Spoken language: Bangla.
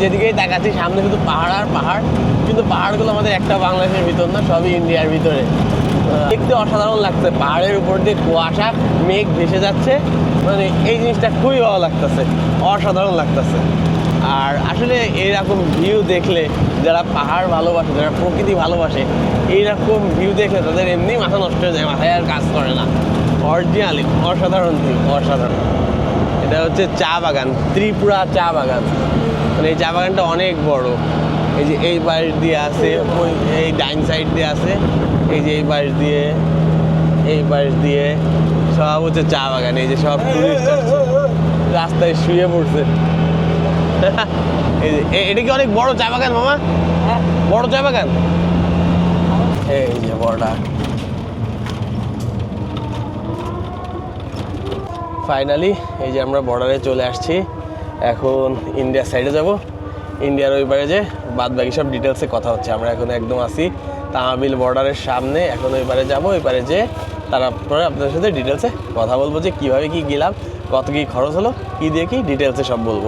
যেদিকেই তাকাচ্ছি, সামনে শুধু পাহাড় আর পাহাড়। কিন্তু পাহাড়গুলো আমাদের একটা বাংলাদেশের ভিতর না, সবই ইন্ডিয়ার ভিতরে। দেখতে অসাধারণ লাগছে। পাহাড়ের উপর দিয়ে কুয়াশা, মেঘ ভেসে যাচ্ছে। মানে এই জিনিসটা খুবই ভালো লাগতেছে, অসাধারণ লাগতেছে। আর আসলে এইরকম ভিউ দেখলে, যারা পাহাড় ভালোবাসে, যারা প্রকৃতি ভালোবাসে এইরকম ভিউ দেখলে তাদের এমনি মাথা নষ্ট হয়ে যায়, মাথায় আর কাজ করে না। অরিজিনালি অসাধারণ ভিউ অসাধারণ। হচ্ছে চা বাগান, ত্রিপুরা চা বাগান। মানে এই চা বাগানটা অনেক বড়। এই যে এই পাশ দিয়ে আছে, ওই এই ডাইন সাইড দিয়ে আছে, এই যে এই পাশ দিয়ে, এই পাশ দিয়ে, সব হচ্ছে চা বাগান, এই যে সব রাস্তায় শুয়ে পড়ছে। এই যে এটা কি অনেক বড় চা বাগান, মামা? বড় চা বাগান? এই যে বড়টা। ফাইনালি এই যে আমরা বর্ডারে চলে আসছি। এখন ইন্ডিয়ার সাইডে যাব। ইন্ডিয়ার ওই পারে যে বাদ বাকি সব ডিটেলসে কথা হচ্ছে। আমরা এখন একদম আসি তামিল বর্ডারের সামনে। এখন ওই পারে যাব, ওই পারে যে তারপরে আপনাদের সাথে ডিটেলসে কথা বলব যে কীভাবে কি গেলাম, কত কী খরচ হলো, কী দিয়ে কী ডিটেলসে সব বলব।